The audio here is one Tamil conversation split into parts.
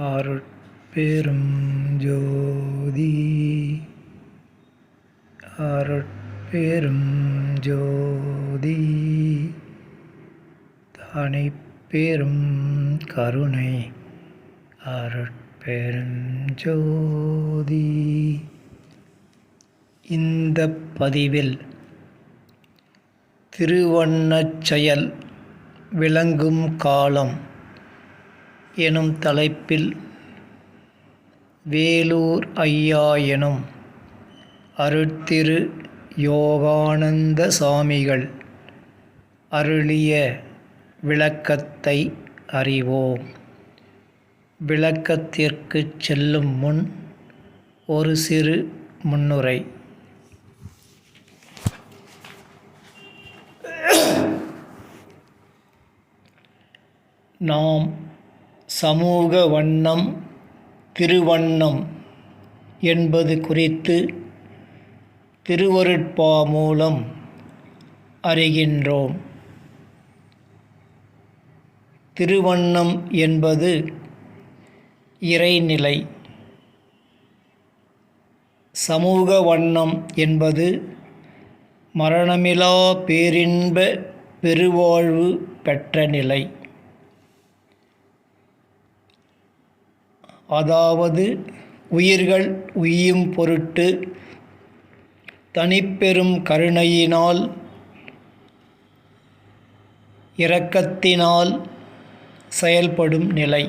அருட்பெரும் ஜோதி அருட்பெரும் ஜோதி தனிப்பெரும் கருணை. அருட்பெரும் ஜோதி இந்த பதிவில் திருவண்ணச் செயல் விளங்கும் காலம் எனும் தலைப்பில் வேலூர் ஐயா எனும் அருட்திரு யோகானந்த சாமிகள் அருளிய விளக்கத்தை அறிவோம். விளக்கத்திற்குச் செல்லும் முன் ஒரு சிறு முன்னுரை. நாம் சமூக வண்ணம் திருவண்ணம் என்பது குறித்து திருவருட்பா மூலம் அறிகின்றோம். திருவண்ணம் என்பது இறைநிலை. சமூக வண்ணம் என்பது மரணமிலா பேரின்ப பெருவாழ்வு பெற்ற நிலை. அதாவது உயிர்கள் உய்யும் பொருட்டு தனிப்பெரும் கருணையினால் இரக்கத்தினால் செயல்படும் நிலை.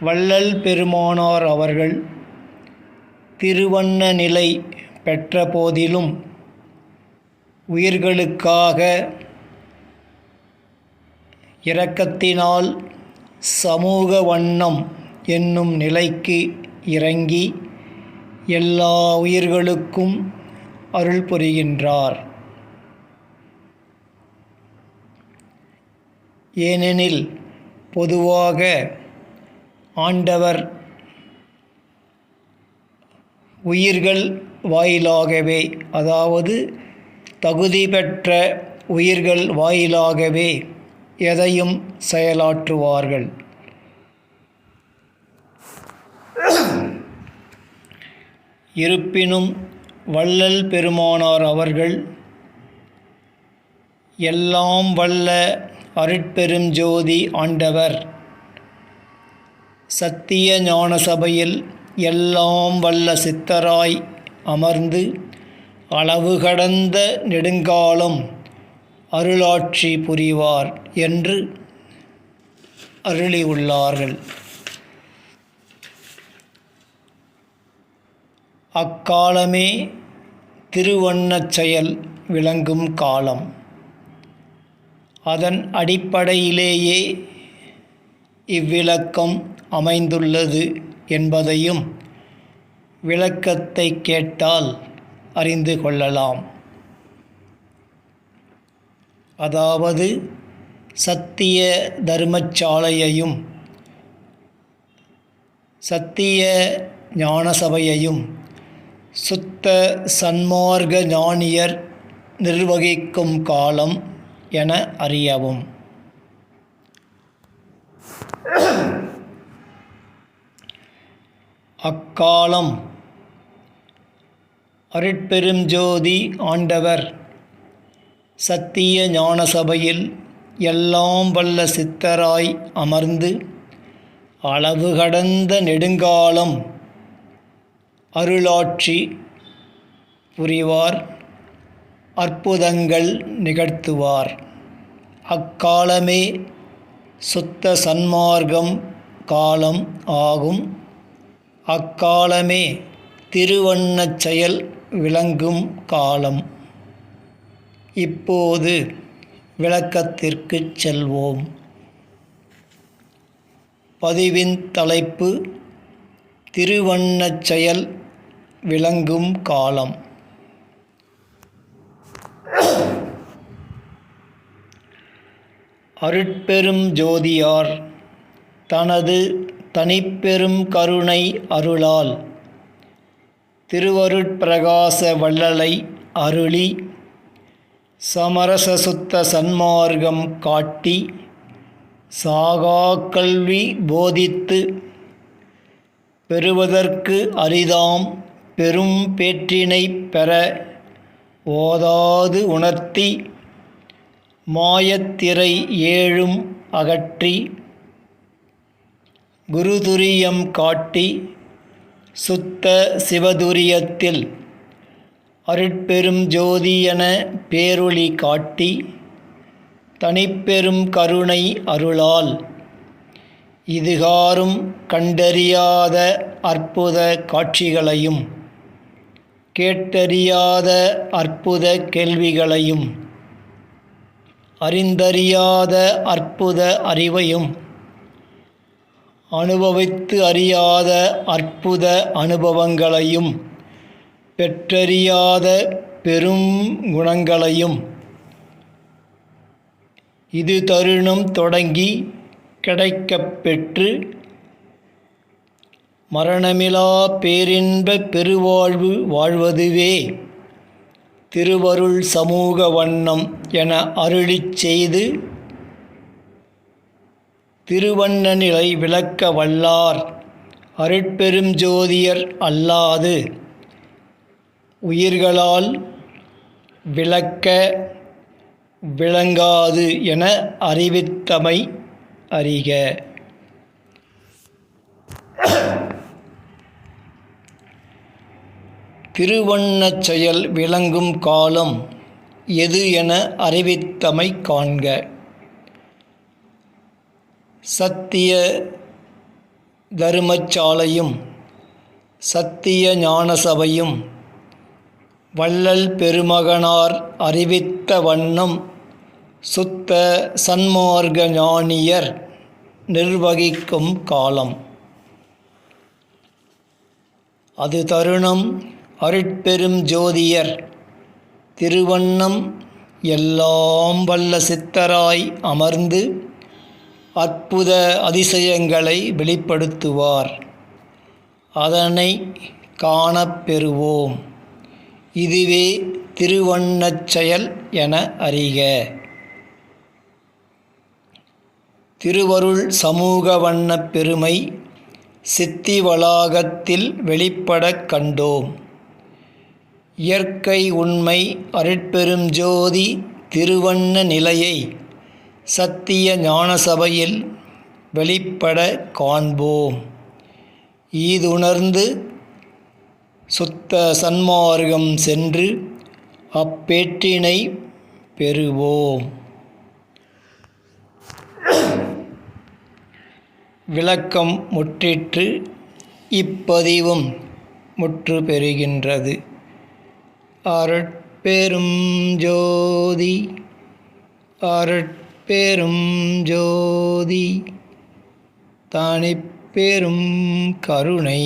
வள்ளல் பெருமானார் அவர்கள் திருவண்ண நிலை பெற்ற போதிலும் உயிர்களுக்காக இரக்கத்தினால் சமூக வண்ணம் என்னும் நிலைக்கு இறங்கி எல்லா உயிர்களுக்கும் அருள் புரிகின்றார். ஏனெனில் பொதுவாக ஆண்டவர் உயிர்கள் வாயிலாகவே அதாவது தகுதி பெற்ற உயிர்கள் வாயிலாகவே எதையும் செயலாற்றுவார்கள். இருப்பினும் வள்ளல் பெருமானார் அவர்கள் எல்லாம் வல்ல அருட்பெரும் ஜோதி ஆண்டவர் சத்திய ஞான சபையில் எல்லாம் வல்ல சித்தராய் அமர்ந்து அளவு கடந்த நெடுங்காலம் அருளாட்சி புரிவார் என்று அருளியுள்ளார்கள். அக்காலமே திருவண்ணச் செயல் விளங்கும் காலம். அதன் அடிப்படையிலேயே இவ்விளக்கம் அமைந்துள்ளது என்பதையும் விளக்கத்தை கேட்டால் அறிந்து கொள்ளலாம். அதாவது சத்திய தர்மச்சாலையையும் சத்திய ஞானசபையையும் சுத்த சன்மார்க்க ஞானியர் நிர்வகிக்கும் காலம் என அறியவும். அக்காலம். அருட்பெருஞ்சோதி ஆண்டவர் சத்திய ஞான சபையில் எல்லாம் வல்ல சித்தராய் அமர்ந்து அளவு கடந்த நெடுங்காலம் அருளாட்சி புரிவார் அற்புதங்கள் நிகழ்த்துவார். அக்காலமே சுத்த சன்மார்க்கம் காலம் ஆகும். அக்காலமே திருவண்ணச் செயல் விளங்கும் காலம். இப்போது விளக்கத்திற்கு செல்வோம். பதிவின் தலைப்பு திருவண்ணச் செயல் விளங்கும் காலம். அருட்பெரும் ஜோதியார் தனது தனிப்பெரும் கருணை அருளால் திருவருட்பிரகாச வள்ளலை அருளி சமரச சுத்த சன்மார்க்கம் காட்டி சாகா கல்வி போதித்து பெறுவதற்கு அரிதாம் பெரும் பேற்றினை பெற ஓதாது உணர்த்தி மாயத்திரை ஏழும் அகற்றி குருதுரியம் காட்டி சுத்த சிவதுரியத்தில் அருட்பெரும் ஜோதி என பேரொளி காட்டி தனிப்பெரும் கருணை அருளால் இதுகாரும் கண்டறியாத அற்புத காட்சிகளையும் கேட்டறியாத அற்புத கேள்விகளையும் அறிந்தறியாத அற்புத அறிவையும் அனுபவித்து அறியாத அற்புத அனுபவங்களையும் பெற்றறியாத பெரும் குணங்களையும் இது தருணம் தொடங்கி கிடைக்கப் பெற்று மரணமிலா பேரின்ப பெருவாழ்வு வாழ்வதுவே திருவருள் சமூக வண்ணம் என அருளிச் செய்து திருவண்ணநிலை விளக்க வல்லார். அருட்பெரும் ஜோதியர் அல்லாது உயிர்களால் விளக்க விளங்காது என அறிவித்தமை அறிக. திருவண்ணச் செயல் விளங்கும் காலம் எது என அறிவித்தமை காண்க. சத்திய தருமச்சாலையும் சத்திய ஞானசபையும் வள்ளல் பெருமகனார் அறிவித்த வண்ணம் சுத்த சன்மார்க ஞானியர் நிர்வகிக்கும் காலம். அது தருணம் அருட்பெரும் ஜோதியர். திருவண்ணம் எல்லாம் வல்ல சித்தராய் அமர்ந்து அற்புத அதிசயங்களை வெளிப்படுத்துவார். அதனை காணப்பெறுவோம் இதுவே திருவண்ணச் செயல் என அறிக. திருவருள் சமூக வண்ணப் பெருமை சித்தி வளாகத்தில் வெளிப்படக் கண்டோம். இயற்கை உண்மை அருட்பெரும் ஜோதி திருவண்ண நிலையை சத்திய ஞானசபையில் வெளிப்பட காண்போம். ஈதுணர்ந்து சுத்த சன்மார்க்கம் சென்று அப்பேற்றினை பெறுவோம். விளக்கம் முற்றிற்று இப்பதிவும் முற்று பெறுகின்றது. அருட்பெரும் ஜோதி அருட்பெரும் ஜோதி தானிப்பெரும் கருணை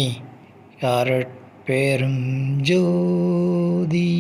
பெரும் ஜோதி.